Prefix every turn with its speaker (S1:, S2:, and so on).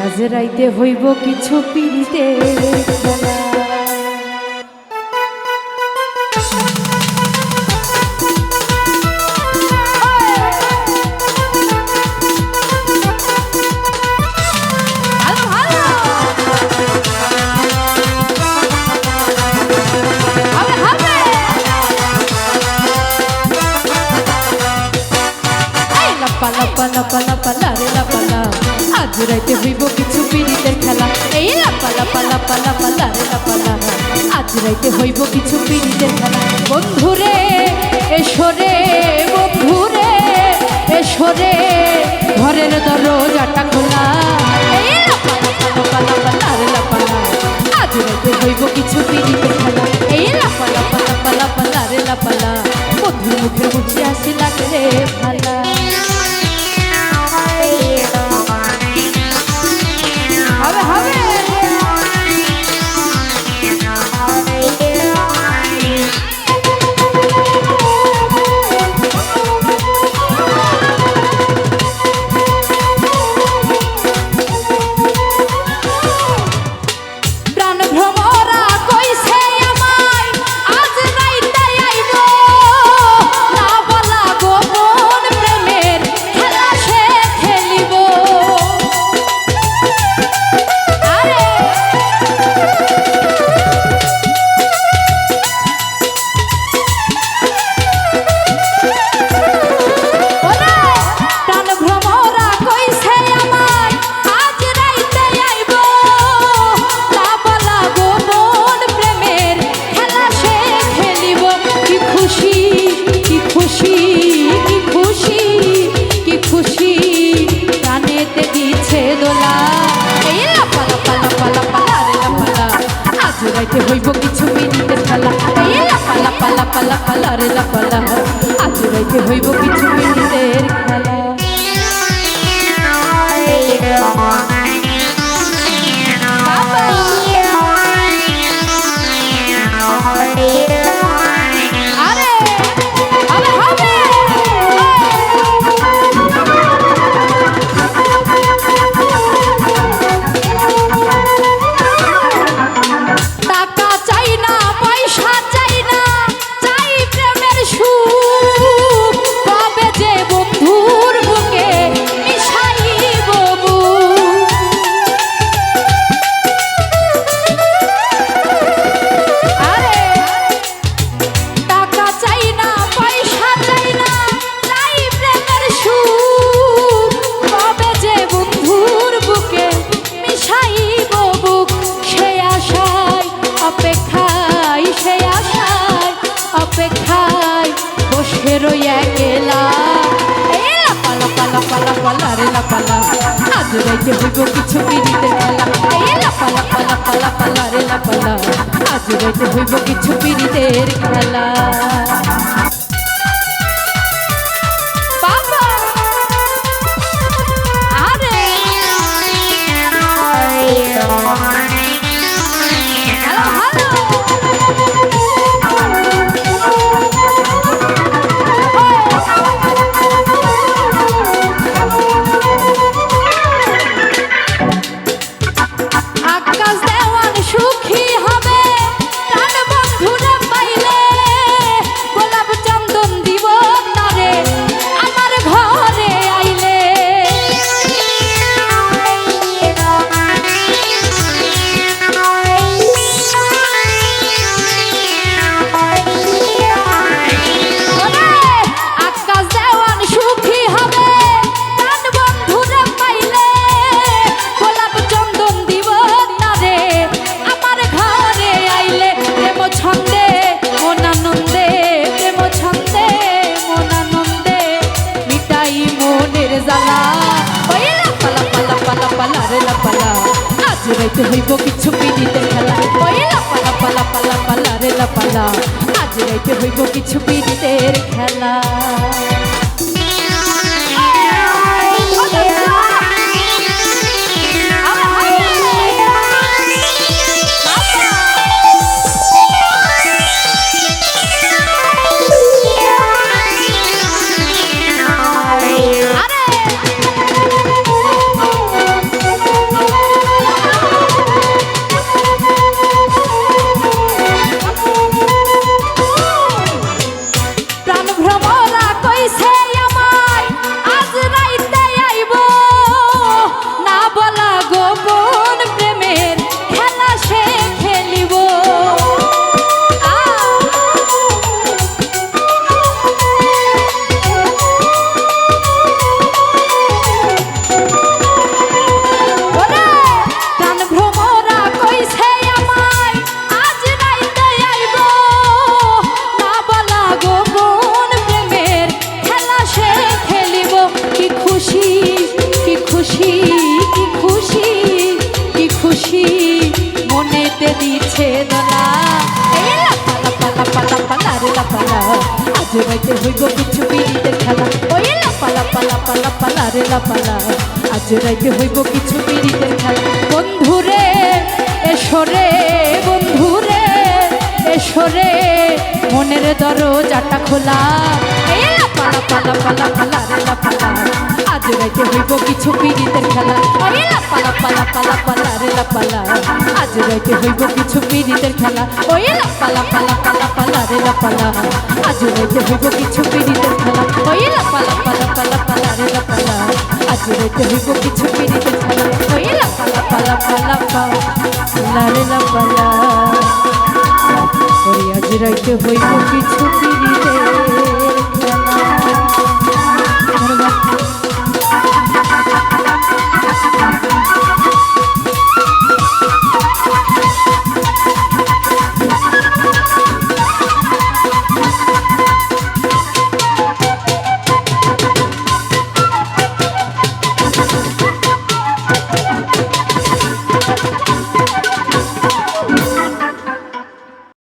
S1: আজ রাইতে হইব কিছু পিড়িতে ভালো, ভালো। হবে, হবে। এই লাপা লাপা লাপা লাপা লারে লাপা লা। আজ রাইতে হইব কিছু পিড়িতের খেলা এই লাপা লাপা লাপা লাপা লারে লাপা লা। আজ রাইতে হইব কিছু পিড়িতের খেলা বন্ধুরে এসরে বন্ধুরে এসরে ঘরের দরজাটা খোলা এই লাপা লাপা লাপা লাপা লারে লাপা লা। আজ রাইতে হইব কিছু পিড়িতের খেলা এই লাপা লাপা লাপা লাপা লারে লাপা লা। বন্ধুর মুখে মুছে লাপা আলা রে লাপালা। আজ রাইতে হইব কিছু রাইতে হইব কিছু পিড়িতের খেলা এই লাপা লাপা লাপা লাপা লারে লাপা লা। আজ রাইতে হইব কিছু পিড়িতের খেলা বাবা মনের জ্বালা ওই লাপালা পালা পালা পালা রে লাপালা আজ রাইতে হইব কিছু পিড়িতে খেলা ওই লাপালা পালা পালা পালা রে লাপালা আজ রাইতে হইব কিছু পিড়িতের খেলা দিয়েছে দোলা লাপালা পালা পালা পালা রে লাপালা আজ রাইতে হইব কিছু পিড়িতের খেলা। ওই লাপালা পালা পালা পালা রে লাপালা আজ রাইতে হইব কিছু পিড়িতের খেলা। বন্ধুরে এসরে বন্ধুরে এসরে মনের দরজাটা খোলা। লাপালা পালা পালা পালা রে লাপালা হইব কিছু পিড়িতের খেলা। ওই লাপালা, পালা পালা পালা রে লাপালা। আজ রাইতে হইব কিছু পিড়িতের খেলা। ওই লাপালা, পালা পালা পালা রে লাপালা। আজ রাইতে হইব কিছু পিড়িতের খেলা। ওই লাপালা, পালা পালা পালা রে লাপালা। আজ রাইতে হইব কিছু পিড়িতের খেলা। ওই লাপালা, পালা পালা পালা রে লাপালা। ওই আজ রাইতে হইব কিছু পিড়িতের